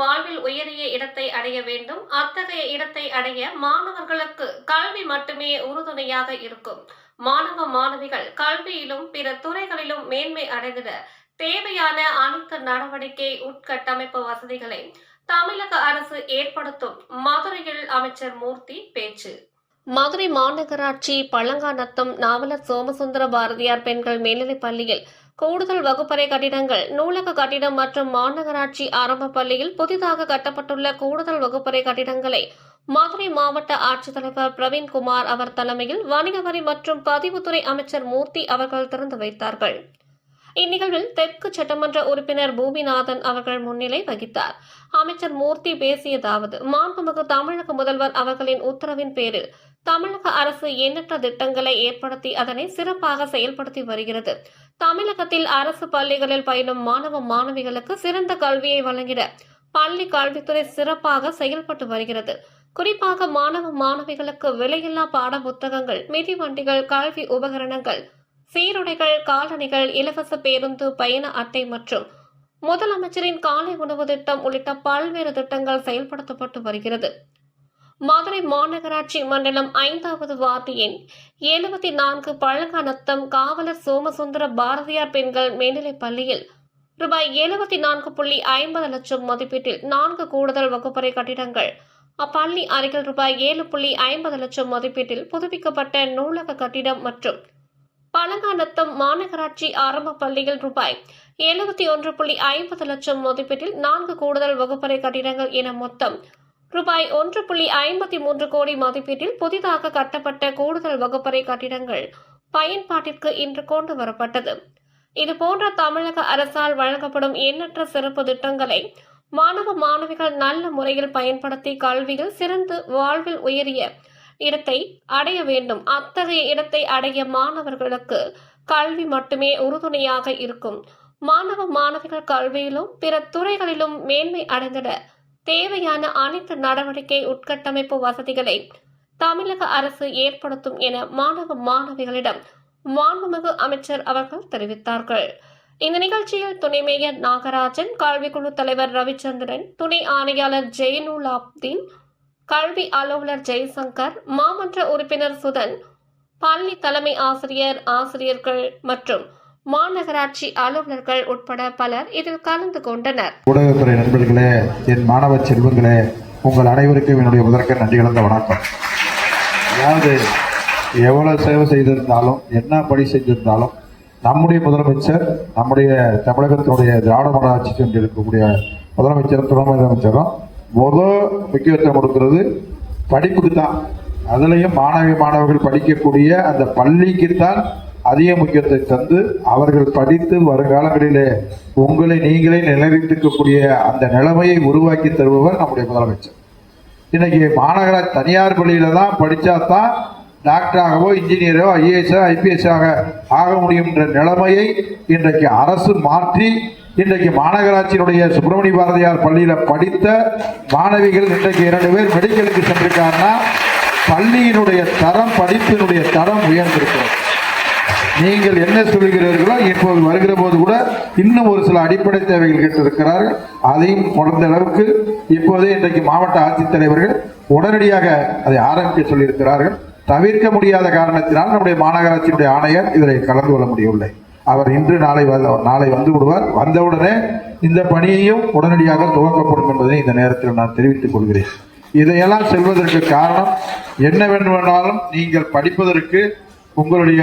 வாழ்வில் உயரிய இடத்தை அடைய வேண்டும். அத்தகைய இடத்தை அடைய மாணவர்களுக்கு கல்வி மட்டுமே உறுதுணையாக இருக்கும். மாணவ மாணவிகள் கல்வியிலும் பிற துறைகளிலும் மேன்மை அடைந்திட தேவையான அனைத்து நடவடிக்கை உட்கட்டமைப்பு வசதிகளை தமிழக அரசு ஏற்படுத்தும். மதுரையில் அமைச்சர் மூர்த்தி பேச்சு. மதுரை மாநகராட்சி பழங்காநத்தம் நாவலர் சோமசுந்தர பாரதியார் பெண்கள் மேல்நிலைப் பள்ளியில் கூடுதல் வகுப்பறை கட்டிடங்கள் நூலக கட்டிடம் மற்றும் மாநகராட்சி ஆரம்ப பள்ளியில் புதிதாக கட்டப்பட்டுள்ள கூடுதல் வகுப்பறை கட்டிடங்களை மதுரை மாவட்ட ஆட்சித்தலைவர் பிரவீன்குமார் அவர் தலைமையில் வணிக வரி மற்றும் பதிவுத்துறை அமைச்சர் மூர்த்தி அவர்கள் திறந்து வைத்தார்கள். இந்நிகழ்வில் தெற்கு சட்டமன்ற உறுப்பினர் பூமிநாதன் அவர்கள் முன்னிலை வகித்தார். அமைச்சர் மூர்த்தி பேசியதாவது மாண்புமிகு தமிழக முதல்வர் அவர்களின் உத்தரவின் பேரில் தமிழக அரசு எண்ணற்ற திட்டங்களை ஏற்படுத்தி அதனை சிறப்பாக செயல்படுத்தி வருகிறது. தமிழகத்தில் அரசு பள்ளிகளில் பயிலும் மாணவ மாணவிகளுக்கு சிறந்த கல்வியை வழங்கிட பள்ளி கல்வித்துறை சிறப்பாக செயல்பட்டு வருகிறது. குறிப்பாக மாணவ மாணவிகளுக்கு விலையில்லா பாட புத்தகங்கள் மிதிவண்டிகள் கல்வி உபகரணங்கள் சீருடைகள் காலணிகள் இலவச பேருந்து பயண அட்டை மற்றும் முதலமைச்சரின் காலை உணவு திட்டம் உள்ளிட்ட பல்வேறு திட்டங்கள் செயல்படுத்தப்பட்டு வருகிறது. மதுரை மாநகராட்சி மண்டலம் ஐந்தாவது வார்டு எண் எழுபத்தி நான்கு பழங்காநத்தம் காவலர் சோமசுந்தர பாரதியார் பெண்கள் மேல்நிலைப் பள்ளியில் ரூபாய் எழுபத்தி நான்கு புள்ளி ஐம்பது லட்சம் மதிப்பீட்டில் நான்கு கூடுதல் வகுப்பறை கட்டிடங்கள். அப்பள்ளி அருகில் ரூபாய் ஏழு புள்ளி ஐம்பது லட்சம் மதிப்பீட்டில் புதுப்பிக்கப்பட்ட நூலக கட்டிடம் மற்றும் பழங்காநத்தம் மாநகராட்சி ஆரம்ப பள்ளியில் ரூபாய் எழுபத்தி ஒன்று புள்ளி ஐம்பது லட்சம் மதிப்பீட்டில் நான்கு கூடுதல் வகுப்பறை கட்டிடங்கள் என மொத்தம் ரூபாய் ஒன்று புள்ளி ஐம்பத்தி மூன்று கோடி மதிப்பீட்டில் புதிதாக கட்டப்பட்ட கூடுதல் வகுப்பறை கட்டிடங்கள் பயன்பாட்டிற்கு இன்று கொண்டு வரப்பட்டது. இதுபோன்ற தமிழக அரசால் வழங்கப்படும் எண்ணற்ற சிறப்பு திட்டங்களை மாணவ மாணவிகள் நல்ல முறையில் பயன்படுத்தி கல்வியில் சிறந்து வாழ்வில் உயரிய இடத்தை அடைய வேண்டும். அத்தகைய இடத்தை அடைய மாணவர்களுக்கு கல்வி மட்டுமே உறுதுணையாக இருக்கும். மாணவ மாணவிகள் கல்வியிலும் பிற துறைகளிலும் மேன்மை அடைந்திட தேவையான அனைத்து நடவடிக்கை உட்கட்டமைப்பு வசதிகளை தமிழக அரசு ஏற்படுத்தும் என மாணவ மாணவிகளிடம் மாண்புமிகு அமைச்சர் அவர்கள் தெரிவித்தார்கள். இந்த நிகழ்ச்சியில் துணை மேயர் நாகராஜன் கல்விக்குழு தலைவர் ரவிச்சந்திரன் துணை ஆணையாளர் ஜெயனுலாப்தீன் கல்வி அலுவலர் ஜெய்சங்கர் மாமன்ற உறுப்பினர் சுதன் பள்ளி தலைமை ஆசிரியர் ஆசிரியர்கள் மற்றும் மாநகராட்சி அலுவலர்கள் உட்பட பலர் இதில் கலந்து கொண்டனர். ஊடகத்துறை நண்பர்களே என் மாணவ செல்வங்களே உங்கள் அனைவருக்கும் என்னுடைய முதற்க நன்றி கலந்த வணக்கம். அதாவது எவ்வளவு சேவை செய்திருந்தாலும் என்ன பணி செஞ்சிருந்தாலும் நம்முடைய முதலமைச்சர் நம்முடைய தமிழகத்தினுடைய திராவிட மாநகராட்சி சென்று இருக்கக்கூடிய முதலமைச்சரும் துணை முதலமைச்சரும் முதல் முக்கியத்துவம் கொடுக்கிறது படிப்புக்கு தான் அதுலேயும் மாணவி மாணவர்கள் படிக்கக்கூடிய அந்த பள்ளிக்குத்தான் அதிக முக்கியத்துவம் தந்து அவர்கள் படித்து வருங்காலங்களிலே உங்களை நீங்களே நிலைநிறுத்திக்கக்கூடிய அந்த நிலைமையை உருவாக்கி தருபவர் நம்முடைய முதலமைச்சர். இன்னைக்கு மாநகராட்சி தனியார் பள்ளியில தான் படித்தா தான் டாக்டராகவோ இன்ஜினியரோ ஐஏஎஸ்ஓ ஐபிஎஸ்ஸாக ஆக முடியும் முடியுன்ற நிலைமையை இன்றைக்கு அரசு மாற்றி இன்றைக்கு மாநகராட்சியினுடைய சுப்பிரமணிய பாரதியார் பள்ளியில் படித்த மாணவிகள் இன்றைக்கு இரண்டு பேர் மெடிக்கலுக்கு சென்றிருக்காருன்னா பள்ளியினுடைய தரம் படிப்பினுடைய தரம் உயர்ந்திருக்கிறது. நீங்கள் என்ன சொல்கிறீர்களோ இப்போது வருகிற போது கூட இன்னும் ஒரு சில அடிப்படை தேவைகள் கேட்டிருக்கிறார்கள். அதையும் முடிந்த அளவுக்கு இப்போதே இன்றைக்கு மாவட்ட ஆட்சித்தலைவர்கள் உடனடியாக அதை ஆரம்பிக்க சொல்லியிருக்கிறார்கள். தவிர்க்க முடியாத காரணத்தினால் நம்முடைய மாநகராட்சியினுடைய ஆணையர் இதில் கலந்து கொள்ள முடியவில்லை. அவர் இன்று நாளை நாளை வந்து விடுவார். வந்தவுடனே இந்த பணியையும் உடனடியாக துவக்கப்படும் என்பதை இந்த நேரத்தில் நான் தெரிவித்துக் கொள்கிறேன். இதையெல்லாம் செல்வதற்கு காரணம் என்ன வேண்டுமானாலும் நீங்கள் படிப்பதற்கு உங்களுடைய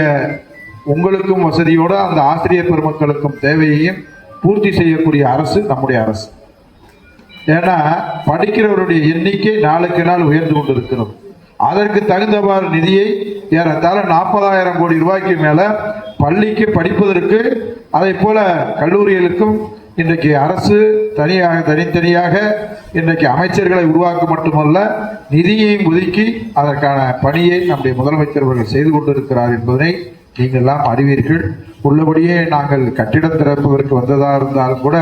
உங்களுக்கும் வசதியோடு அந்த ஆசிரியர் பெருமக்களுக்கும் தேவையையும் பூர்த்தி செய்யக்கூடிய அரசு நம்முடைய அரசு. ஏன்னா படிக்கிறவருடைய எண்ணிக்கை நாளுக்கு நாள் உயர்ந்து கொண்டிருக்கிறது. அதற்கு தகுந்தவாறு நிதியை ஏறத்தாழ நாற்பதாயிரம் கோடி ரூபாய்க்கு மேலே பள்ளிக்கு படிப்பதற்கு அதை போல கல்லூரிகளுக்கும் இன்றைக்கு அரசு தனியாக தனித்தனியாக இன்றைக்கு அமைச்சர்களை உருவாக்க மட்டுமல்ல நிதியையும் ஒதுக்கி அதற்கான பணியை நம்முடைய முதலமைச்சர் அவர்கள் செய்து கொண்டிருக்கிறார் என்பதை நீங்கள் எல்லாம் அறிவீர்கள். உள்ளபடியே நாங்கள் கட்டிடம் திறப்பதற்கு வந்ததாக இருந்தாலும் கூட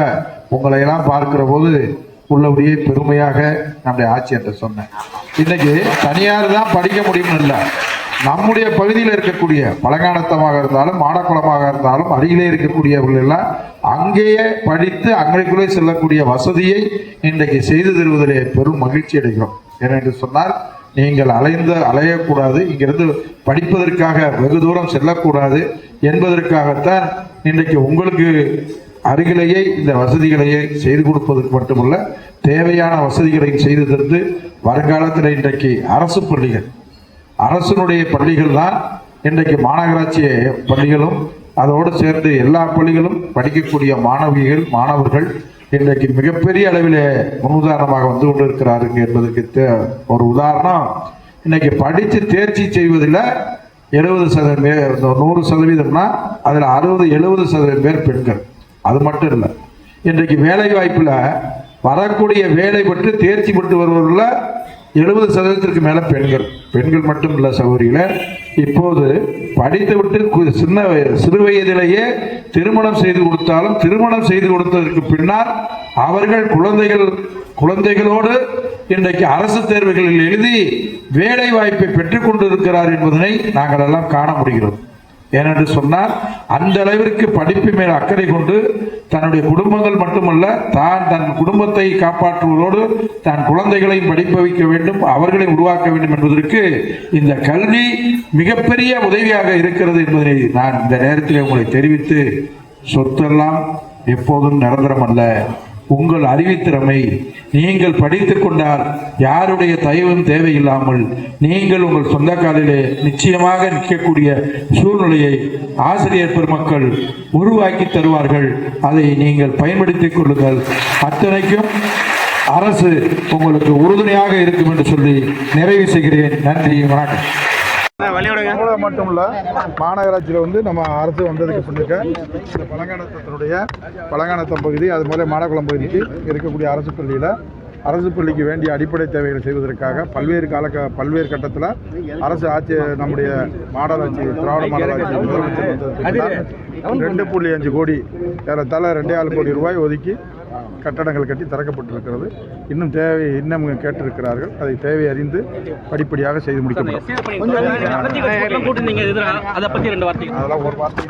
உங்களை எல்லாம் பார்க்கிற போது உள்ளபடியே பெருமையாக நம்முடைய ஆட்சி என்று சொன்னேன். இன்னைக்கு தனியார் தான் படிக்க முடியும்னு இல்லை. நம்முடைய பகுதியில் இருக்கக்கூடிய பழங்கானத்தமாக இருந்தாலும் மாடக்குளமாக இருந்தாலும் அருகிலே இருக்கக்கூடியவர்கள் எல்லாம் அங்கேயே படித்து அங்கேக்குள்ளே செல்லக்கூடிய வசதியை இன்றைக்கு செய்து தருவதிலே பெரும் மகிழ்ச்சி அடைகிறோம். ஏனென்று சொன்னால் நீங்கள் அலைந்து அலையக்கூடாது. இங்கிருந்து படிப்பதற்காக வெகு தூரம் செல்லக்கூடாது. என்பதற்காகத்தான் இன்றைக்கு உங்களுக்கு அருகிலேயே இந்த வசதிகளையே செய்து கொடுப்பதற்கு மட்டுமல்ல தேவையான வசதிகளையும் செய்து தந்து வருங்காலத்தில் இன்றைக்கு அரசு பள்ளிகள். அரசனுடைய பள்ளிகள் தான் இன்றைக்கு மாநகராட்சி பள்ளிகளும் அதோடு சேர்ந்து எல்லா பள்ளிகளும் படிக்கக்கூடிய மாணவிகள் மாணவர்கள் இன்றைக்கு மிகப்பெரிய அளவிலே முன்னுதாரணமாக வந்து கொண்டிருக்கிறாருங்க என்பதற்கு தே- ஒரு உதாரணம். இன்னைக்கு படித்து தேர்ச்சி செய்வதில் எழுபது சதவீதம் பேர் இந்த நூறு சதவீதம்னா அதில் அறுபது எழுபது சதவீதம் பேர் பெண்கள். அது மட்டும் இல்லை. இன்றைக்கு வேலை வாய்ப்பில் வரக்கூடிய வேலை பற்றி தேர்ச்சி பெற்று வருவதில் எழுபது சதவீதத்திற்கு மேலே பெண்கள். பெண்கள் மட்டும் இல்லை சகோதரிகளே இப்போது படித்துவிட்டு கு- சின்ன சிறு வயதிலேயே திருமணம் செய்து கொடுத்தாலும் திருமணம் செய்து கொடுத்ததற்கு பின்னால் அவர்கள் குழந்தைகள் குழந்தைகளோடு இன்றைக்கு அரசு தேர்வுகளில் எழுதி வேலை வாய்ப்பை பெற்றுக் கொண்டிருக்கிறார் என்பதனை நாங்கள் எல்லாம் காண முடிகிறோம் ஏனென்று சொன்னால் அந்த அளவிற்கு படிப்பு மேல் அக்கறை கொண்டு தன்னுடைய குடும்பங்கள் மட்டுமல்ல தான் தன் குடும்பத்தை காப்பாற்றுவதோடு தன் குழந்தைகளையும் படிக்க வைக்க வேண்டும் அவர்களை உருவாக்க வேண்டும் என்பதற்கு இந்த கல்வி மிகப்பெரிய உதவியாக இருக்கிறது என்பதை நான் இந்த நேரத்தில் உங்களை தெரிவித்து சொத்தெல்லாம் எப்போதும் நிரந்தரம் அல்ல. உங்கள் அறிவித்திறமை நீங்கள் படித்து கொண்டால் யாருடைய தயவும் தேவையில்லாமல் நீங்கள் உங்கள் சொந்த காலிலே நிச்சயமாக நிற்கக்கூடிய சூழ்நிலையை ஆசிரியர் பெருமக்கள் உருவாக்கி தருவார்கள். அதை நீங்கள் பயன்படுத்திக் கொள்ளுங்கள். அத்தனைக்கும் அரசு உங்களுக்கு உறுதுணையாக இருக்கும் என்று சொல்லி நிறைவு செய்கிறேன். நன்றி வணக்கம். தமிழகம் மட்டும் இல்ல மாநகராட்சியில் வந்து நம்ம அரசு வந்ததுக்கு பின்னுக்க இந்த பழங்கானத்தத்தினுடைய பழங்கானத்தம் பகுதி அது போல மாடக்குளம் பகுதிக்கு இருக்கக்கூடிய அரசு பள்ளியில் அரசு பள்ளிக்கு வேண்டிய அடிப்படை தேவைகளை செய்வதற்காக பல்வேறு கால பல்வேறு கட்டத்தில் அரசு ஆட்சி நம்முடைய மாடல் ஆட்சி திராவிட மாடல் ஆட்சி முதலமைச்சர் ரெண்டு புள்ளி அஞ்சு கோடி ஏறத்தாழ ரெண்டே ஆறு கோடி ரூபாய் ஒதுக்கி கட்டடங்கள் கட்டி திறக்கப்பட்டிருக்கிறது இன்னும் தேவை இன்னும் கேட்டிருக்கிறார்கள் அதை தேவை அறிந்து படிப்படியாக செய்து முடிக்கப்படும் ரெண்டு வார்த்தை அதெல்லாம் ஒரு வார்த்தை